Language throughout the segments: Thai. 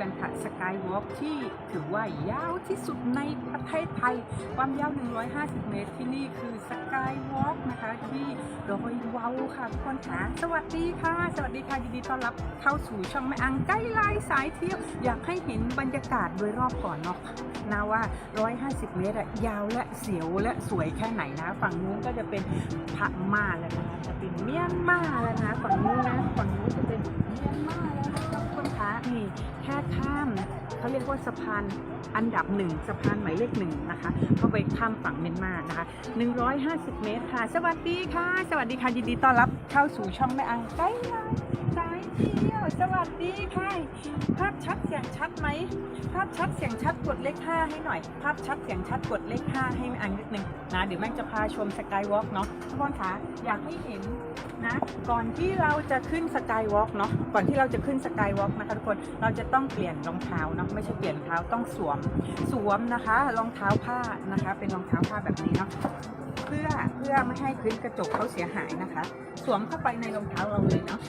กันค่ะสกายวอล์กที่ถือว่ายาวที่สุดในประเทศไทย ความยาว 150 เมตรที่นี่คือสกายวอล์กนะคะที่ดอยว้าค่ะทุกคนค่ะสวัสดีค่ะ สวัสดีค่ะยินดีต้อนรับเข้าสู่ช่องแม่อังใกล้ลายสายเที่ยว อยากให้เห็นบรรยากาศโดยรอบก่อนเนาะนะว่า 150 เมตรอะยาวและเสียวและสวยแค่ไหนนะ ฝั่งนู้นก็จะเป็นพม่าแล้วนะคะจะเป็นเมียนมาแล้วนะฝั่งนู้นนะ ค่ข้ามเขาเรียกว่าสะพานอันดับหนึ่งสะพานหมายเลขหนึ่งนะคะเข้าไปข้ามฝั่งเมียนมานะคะ 150 เมตรค่ะ สวัสดีค่ะ สวัสดีค่ะยินดีต้อนรับเข้าสู่ช่องแม่อังไกล้ลาสายเที่ยว สวัสดีค่ะ ภาพชัดเสียงชัดไหม ภาพชัดเสียงชัดกดเลข5ให้หน่อย ภาพชัดเสียงชัดกดเลข5ให้ม่อันนิดนึงนะ เดี๋ยวแม่งจะพาชมสกายวอล์กเนาะทุกคนคะอยากให้เห็นนะ ก่อนที่เราจะขึ้นสกายวอล์กเนาะ ก่อนที่เราจะขึ้นสกายวอล์กนะคะทุกคน เราจะต้องเปลี่ยนรองเท้าเนาะ ไม่ใช่เปลี่ยนรองเท้าต้องสวม สวมนะคะ รองเท้าผ้านะคะ เป็นรองเท้าผ้าแบบนี้เนาะเพื่อเพื่อไม่ให้พื้นกระจกเขาเสียหายนะคะ สวมเข้าไปในรองเท้าเราเลยเนาะ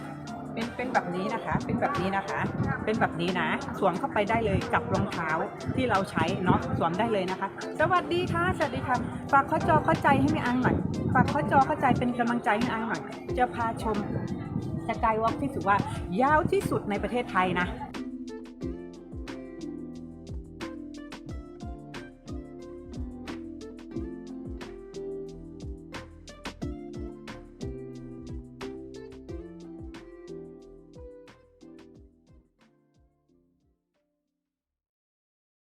เป็นเป็นแบบนี้นะคะ เป็นแบบนี้นะคะ เป็นแบบนี้นะ สวมเข้าไปได้เลยกับรองเท้าที่เราใช้เนาะ สวมได้เลยนะคะ สวัสดีค่ะ สวัสดีค่ะ ฝากข้อจอเข้าใจให้มีอังหน่อย ฝากข้อจอเข้าใจเป็นกำลังใจให้อังหน่อย จะพาชมสกายวอล์กที่ถือว่ายาวที่สุดในประเทศไทยนะ